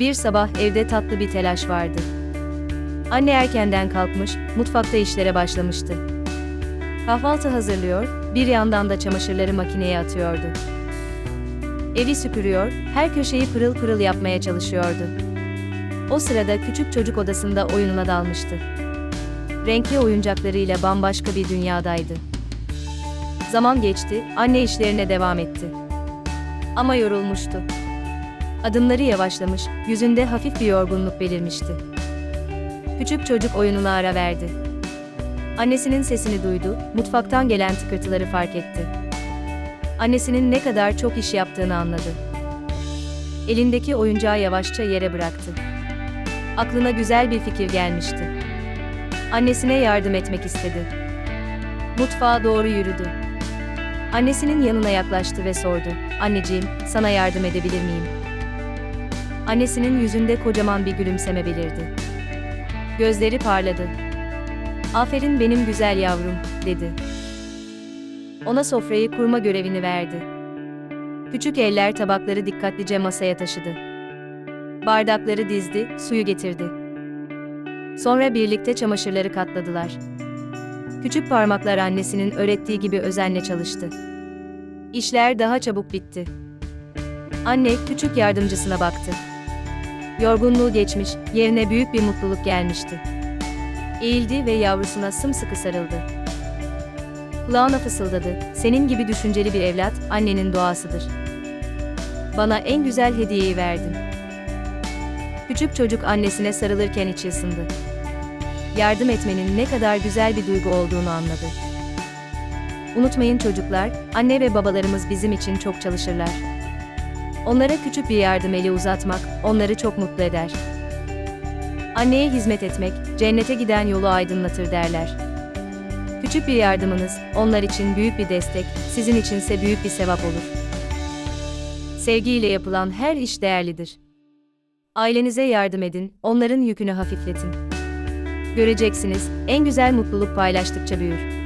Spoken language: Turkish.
Bir sabah evde tatlı bir telaş vardı. Anne erkenden kalkmış, mutfakta işlere başlamıştı. Kahvaltı hazırlıyor, bir yandan da çamaşırları makineye atıyordu. Evi süpürüyor, her köşeyi pırıl pırıl yapmaya çalışıyordu. O sırada küçük çocuk odasında oyununa dalmıştı. Renkli oyuncaklarıyla bambaşka bir dünyadaydı. Zaman geçti, anne işlerine devam etti. Ama yorulmuştu. Adımları yavaşlamış, yüzünde hafif bir yorgunluk belirmişti. Küçük çocuk oyununa ara verdi. Annesinin sesini duydu, mutfaktan gelen tıkırtıları fark etti. Annesinin ne kadar çok iş yaptığını anladı. Elindeki oyuncağı yavaşça yere bıraktı. Aklına güzel bir fikir gelmişti. Annesine yardım etmek istedi. Mutfağa doğru yürüdü. Annesinin yanına yaklaştı ve sordu. Anneciğim, sana yardım edebilir miyim? Annesinin yüzünde kocaman bir gülümseme belirdi. Gözleri parladı. Aferin benim güzel yavrum, dedi. Ona sofrayı kurma görevini verdi. Küçük eller tabakları dikkatlice masaya taşıdı. Bardakları dizdi, suyu getirdi. Sonra birlikte çamaşırları katladılar. Küçük parmaklar annesinin öğrettiği gibi özenle çalıştı. İşler daha çabuk bitti. Anne küçük yardımcısına baktı. Yorgunluğu geçmiş, yerine büyük bir mutluluk gelmişti. Eğildi ve yavrusuna sımsıkı sarıldı. Kulağına fısıldadı, senin gibi düşünceli bir evlat, annenin doğasıdır. Bana en güzel hediyeyi verdin. Küçük çocuk annesine sarılırken içi ısındı. Yardım etmenin ne kadar güzel bir duygu olduğunu anladı. Unutmayın çocuklar, anne ve babalarımız bizim için çok çalışırlar. Onlara küçük bir yardım eli uzatmak, onları çok mutlu eder. Anneye hizmet etmek, cennete giden yolu aydınlatır derler. Küçük bir yardımınız, onlar için büyük bir destek, sizin içinse büyük bir sevap olur. Sevgiyle yapılan her iş değerlidir. Ailenize yardım edin, onların yükünü hafifletin. Göreceksiniz, en güzel mutluluk paylaştıkça büyür.